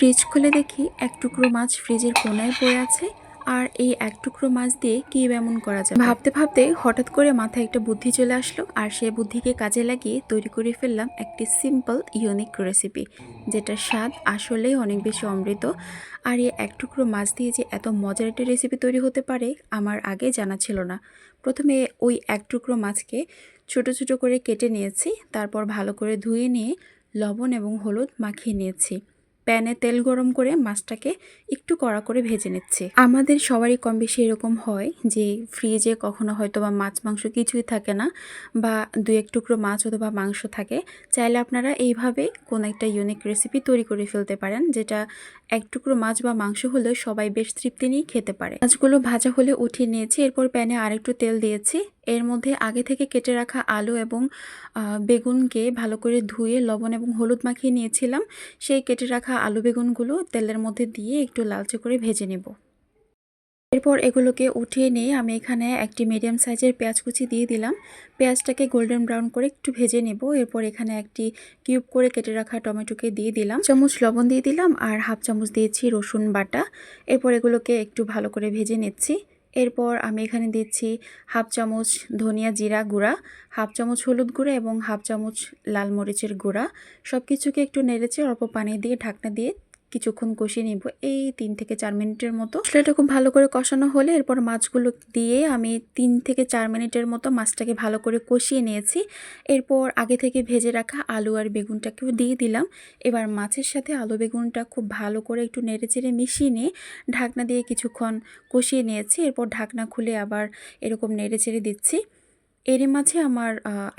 Fridge খুলে দেখি এক টুকরো মাছ ফ্রিজের কোনায় পড়ে আছে আর এই এক টুকরো মাছ দিয়ে কি এমন করা যায়? ভাবতে ভাবতে হঠাৎ করে মাথায় একটা বুদ্ধি চলে আসলো আর সেই বুদ্ধিকে কাজে লাগিয়ে তৈরি করে ফেললাম একটি সিম্পল ইউনিক রেসিপি যেটার স্বাদ আসলেই অনেক বেশি অমৃত। আর এই এক টুকরো মাছ দিয়ে যে এত মজার একটা রেসিপি তৈরি হতে পারে আমার আগে জানা ছিল না। প্রথমে ওই এক টুকরো মাছকে ছোট ছোট করে কেটে নিয়েছি, তারপর ভালো করে ধুয়ে নিয়ে লবণ এবং হলুদ মাখিয়ে নিয়েছি। প্যানে তেল গরম করে মাছটাকে একটু কড়া করে ভেজে নিচ্ছে। আমাদের সবারই কম বেশি এরকম হয় যে ফ্রিজে কখনো হয়তো বা মাছ, মাংস কিছুই থাকে না বা দু এক টুকরো মাছ অথবা মাংস থাকে। চাইলে আপনারা এইভাবে কোনো একটা ইউনিক রেসিপি তৈরি করে ফেলতে পারেন, যেটা এক টুকরো মাছ বা মাংস হলেও সবাই বেশ তৃপ্তি নিয়ে খেতে পারে। মাছগুলো ভাজা হলে উঠিয়ে নিয়েছি, এরপর প্যানে আরেকটু তেল দিয়েছি। এর মধ্যে আগে থেকে কেটে রাখা আলু এবং বেগুনকে ভালো করে ধুয়ে লবণ এবং হলুদ মাখিয়ে নিয়েছিলাম। সেই কেটে রাখা আলু বেগুনগুলো তেলের মধ্যে দিয়ে একটু লালচে করে ভেজে নেব। এরপর এগুলোকে উঠিয়ে নিয়ে আমি এখানে একটি মিডিয়াম সাইজের পেঁয়াজ কুচি দিয়ে দিলাম। পেঁয়াজটাকে গোল্ডেন ব্রাউন করে একটু ভেজে নেব। এরপর এখানে একটি কিউব করে কেটে রাখা টমেটোকে দিয়ে দিলাম। চামচ লবণ দিয়ে দিলাম আর হাফ চামচ দিয়েছি রসুন বাটা। এরপর এগুলোকে একটু ভালো করে ভেজে নিচ্ছি। এরপর আমি এখানে দিচ্ছি হাফ চামচ ধনিয়া জিরা গুঁড়া, হাফ চামচ হলুদ গুঁড়া এবং হাফ চামচ লাল মরিচের গুঁড়া। সব কিছুকে একটু নেড়েছে অল্প পানি দিয়ে ঢাকনা দিয়ে কিছুক্ষণ কষিয়ে নিব। এই তিন থেকে চার মিনিটের মতো। সেটা খুব ভালো করে কষানো হলে এরপর মাছগুলো দিয়ে আমি তিন থেকে চার মিনিটের মতো মাছটাকে ভালো করে কষিয়ে নিয়েছি। এরপর আগে থেকে ভেজে রাখা আলু আর বেগুনটাকেও দিয়ে দিলাম। এবার মাছের সাথে আলু বেগুনটা খুব ভালো করে একটু নেড়ে চেড়ে মিশিয়ে নিয়ে ঢাকনা দিয়ে কিছুক্ষণ কষিয়ে নিয়েছি। এরপর ঢাকনা খুলে আবার এরকম নেড়ে চেড়ে দিচ্ছি। এরই মাঝে আমার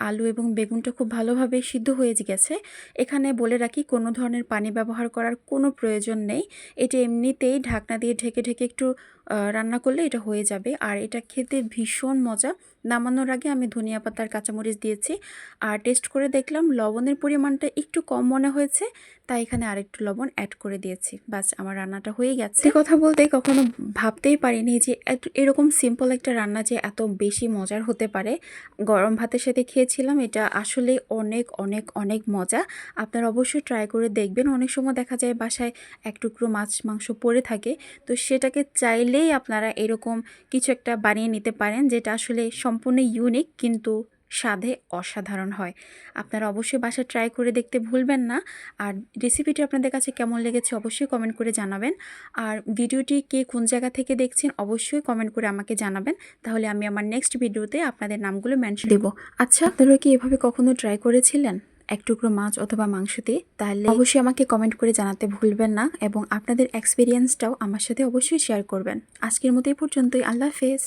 আলু এবং বেগুনটা খুব ভালোভাবে সিদ্ধ হয়ে গেছে। এখানে বলে রাখি, কোনো ধরনের পানি ব্যবহার করার কোনো প্রয়োজন নেই। এটা এমনিতেই ঢাকনা দিয়ে ঢেকে ঢেকে একটু রান্না করলে এটা হয়ে যাবে। আর এটা খেতে ভীষণ মজা। নামানোর আগে আমি ধনিয়া পাতার কাঁচামরিচ দিয়েছি। আর টেস্ট করে দেখলাম, লবণের পরিমাণটা একটু কম মনে হয়েছে। তাই এখানে আরেকটু লবণ অ্যাড করে দিয়েছি। বাস আমার রান্নাটা হয়ে গেছে। কথা বলতে কখনো ভাবতেই পারিনি যে এরকম সিম্পল একটা রান্না যে এত বেশি মজার হতে পারে। গরম ভাতের সাথে খেয়েছিলাম, এটা আসলে অনেক অনেক অনেক মজা। আপনারা অবশ্যই ট্রাই করে দেখবেন। অনেক সময় দেখা যায় বাসায় এক টুকরো মাছ, মাংস পড়ে থাকে, তো সেটাকে চাইলেই আপনারা এরকম কিছু একটা বানিয়ে নিতে পারেন, যেটা আসলে সম্পূর্ণ ইউনিক কিন্তু স্বাদে অসাধারণ হয়। আপনারা অবশ্যই বাসা ট্রাই করে দেখতে ভুলবেন না। আর রেসিপিটি আপনাদের কাছে কেমন লেগেছে অবশ্যই কমেন্ট করে জানাবেন। আর ভিডিওটি কে কোন জায়গা থেকে দেখছেন অবশ্যই কমেন্ট করে আমাকে জানাবেন। তাহলে আমি আমার নেক্সট ভিডিওতে আপনাদের নামগুলো মেনশন দেবো। আচ্ছা আপনারা কি এভাবে কখনো ট্রাই করেছিলেন? এক টুকরো মাছ অথবা মাংস দিয়ে? তাহলে অবশ্যই আমাকে কমেন্ট করে জানাতে ভুলবেন না এবং আপনাদের এক্সপিরিয়েন্সটাও আমার সাথে অবশ্যই শেয়ার করবেন। আজকের মতো এই পর্যন্তই। আল্লাহ হাফেজ।